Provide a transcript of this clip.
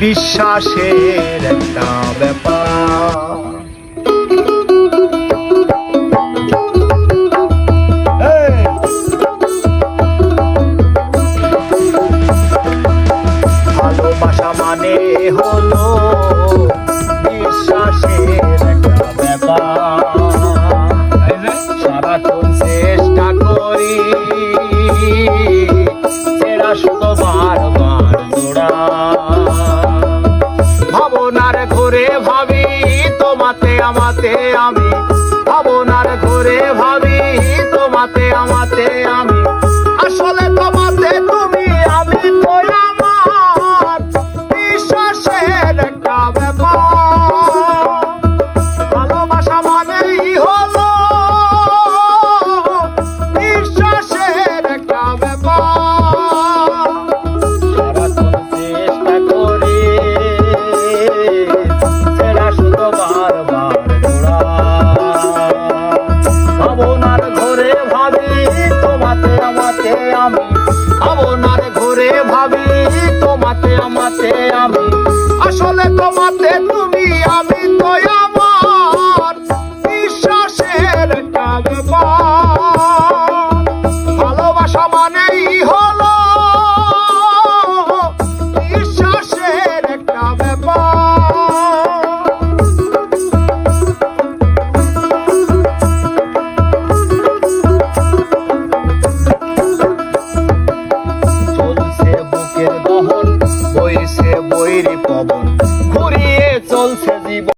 বিশ্বাসের একটা ব্যাপার! ভালোবাসা মানে হলো বিশ্বাসের একটা ব্যাপার সারাক্ষণ চেষ্টা করি শুধু ঘুরে ভাবি তোমাতে আমাতে আমি। ভাবনার ঘুরে ভাবি তোমাতে আমাতে ভাবনার ঘরে ভাবি তোমাতে আমাতে আমি। ভাবনার ঘরে ভাবি তোমাতে আমাতে বইছে বৈরি পবন।